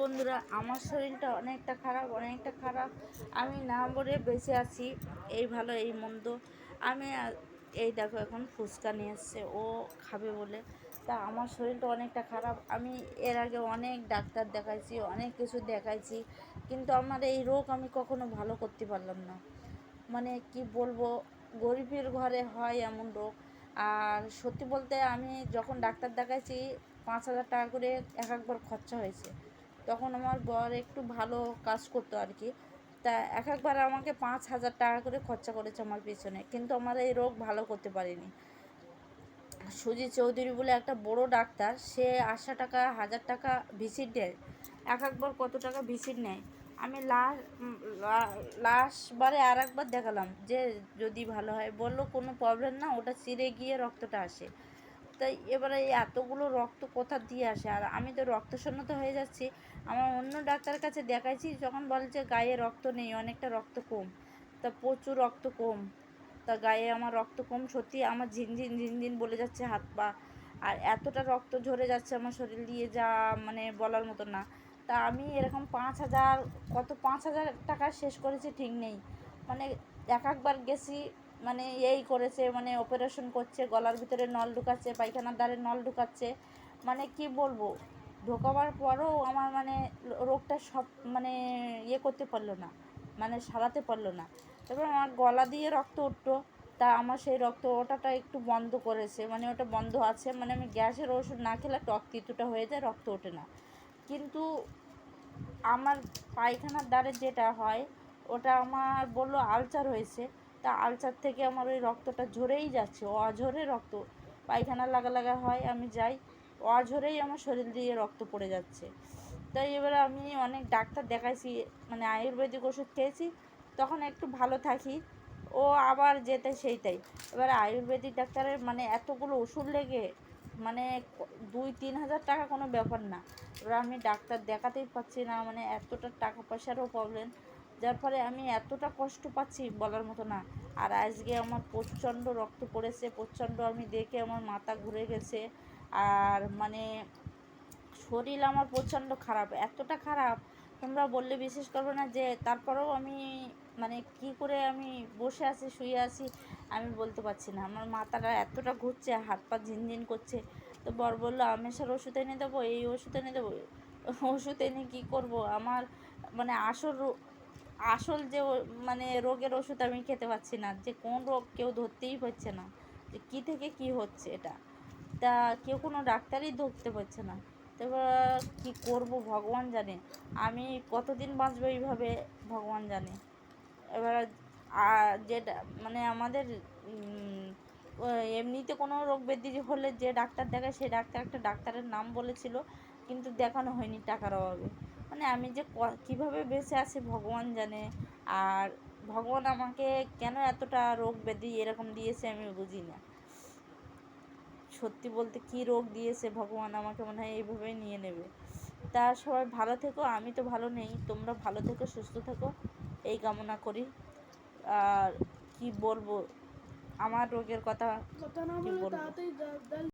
বন্ধুরা, আমার শরীরটা অনেকটা খারাপ অনেকটা খারাপ। আমি না বলে বেঁচে আছি, এই ভালো, এই মন্দ। আমি এই দেখো এখন ফুচকা নিয়ে এসছে, ও খাবে বলে। তা আমার শরীরটা অনেকটা খারাপ। আমি এর আগে অনেক ডাক্তার দেখাইছি, অনেক কিছু দেখাইছি, কিন্তু আমার এই রোগ আমি কখনো ভালো করতে পারলাম না। মানে কি বলব, গরিবের ঘরে হয় এমন রোগ। আর সত্যি বলতে আমি যখন ডাক্তার দেখাইছি, পাঁচ হাজার টাকা করে এক একবার খরচা হয়েছে। তখন আমার বর একটু ভালো কাজ করতো আর কি। তা এক একবার আমাকে পাঁচ হাজার টাকা করে খরচা করেছে আমার পিছনে, কিন্তু আমার এই রোগ ভালো করতে পারিনি। সুজিত চৌধুরী বলে একটা বড় ডাক্তার, সে আটশো টাকা, হাজার টাকা ভিসিট দেয়। এক একবার কত টাকা ভিসিট নেয়? আমি লাস্ট লাস্টবারে আর একবার দেখালাম যে যদি ভালো হয়। বলল, কোনো প্রবলেম না, ওটা চিরে গিয়ে রক্তটা আসে। তাই এবারে এতগুলো রক্ত কোথা দিয়ে আসে? আর আমি তো রক্ত শূন্যতা হয়ে যাচ্ছি। আমার অন্য ডাক্তারের কাছে দেখাইছি, যখন বলে যে গায়ে রক্ত নেই, অনেকটা রক্ত কম। তা প্রচুর রক্ত কম। তা গায়ে আমার রক্ত কম, সত্যি আমার ঝিনঝিন ঝিনঝিন বলে যাচ্ছে হাত পা। আর এতটা রক্ত ঝরে যাচ্ছে আমার শরীর দিয়ে যা মানে বলার মতো না। তা আমি এরকম পাঁচ হাজার, কত পাঁচ হাজার টাকা শেষ করেছি, ঠিক নেই। মানে এক একবার গেছি মানে এই করেছে মানে অপারেশন করছে, গলার ভিতরে নল ঢুকাচ্ছে, পায়খানার দ্বারে নল ঢুকাচ্ছে। মানে কি বলব? ঢোকাবার পরও আমার মানে রোগটা সব মানে ইয়ে করতে পারল না মানে সারাতে পারল না। তারপর আমার গলা দিয়ে রক্ত উঠতো, তা আমার সেই রক্ত ওটাটা একটু বন্ধ করেছে মানে ওটা বন্ধ আছে মানে আমি গ্যাসের ওষুধ না খেলে টক তিতুটা হয়ে যায়, রক্ত ওঠে না। কিন্তু আমার পায়খানার দ্বারে যেটা হয়, ওটা আমার বলল আলচার হয়েছে তা আলচার থেকে আমার ওই রক্তটা ঝরেই যাচ্ছে অঝরে রক্ত। পায়খানা লাগা লাগা হয়, আমি যাই। অঝরেই আমার শরীর দিয়ে রক্ত পড়ে যাচ্ছে। তাই এবারে আমি অনেক ডাক্তার দেখাইছি মানে আয়ুর্বেদিক ওষুধ খেয়েছি, তখন একটু ভালো থাকি। ও আবার যেতে সেইটাই। এবার আয়ুর্বেদিক ডাক্তারের মানে এতগুলো ওষুধ লেগে মানে দুই, তিন হাজার টাকা কোনো ব্যাপার না। এবার আমি ডাক্তার দেখাতেই পাচ্ছি না মানে এতটা টাকা পয়সারও প্রবলেম যার ফলে আমি এতটা কষ্ট পাচ্ছি বলার মতো না। আর আজকে আমার প্রচণ্ড রক্ত পড়েছে, প্রচণ্ড আমি দেখে আমার মাথা ঘুরে গেছে। আর মানে শরীর আমার প্রচণ্ড খারাপ, এতটা খারাপ। তোমরা বললে বিশ্বাস করবে না যে তারপরেও আমি মানে কি করে আমি বসে আছি, শুয়ে আছি আমি বলতে পারছি না। আমার মাথাটা এতটা ঘুরছে, হাত পা ঝিনঝিন করছে। তো বর বলল, আমেশার ওষুধ এনে দেবো? এই ওষুধ এনে দেবো? ওষুধ এনে কী করব? আমার মানে আসল আসল যে মানে রোগের ওষুধ আমি খেতে পারছি না, যে কোন রোগ কেউ ধরতেই পারছে না, যে কী থেকে কী হচ্ছে এটা। তা কেউ কোনো ডাক্তারই ধরতে পারছে না। তো এবার কী করব ভগবান জানে, আমি কতদিন বাঁচবো এইভাবে ভগবান জানে। এবার যেটা মানে আমাদের এমনিতে কোনো রোগ ব্যাধি হলে যে ডাক্তার দেখায়, সেই ডাক্তার একটা ডাক্তারের নাম বলেছিল, কিন্তু দেখানো হয়নি টাকার অভাবে। মানে আমি যে ক- কীভাবে বেঁচে আছি ভগবান জানে। আর ভগবান আমাকে কেন এতটা রোগ ব্যাধি এরকম দিয়েছে আমি বুঝি না। সত্যি বলতে কী রোগ দিয়েছে ভগবান আমাকে মনে হয় এইভাবেই নিয়ে নেবে। তা সবাই ভালো থেকো আমি তো ভালো নেই তোমরা ভালো থেকো সুস্থ থেকো এই কামনা করি। আর কি বলব আমার রোগের কথা কথা না কি বলব?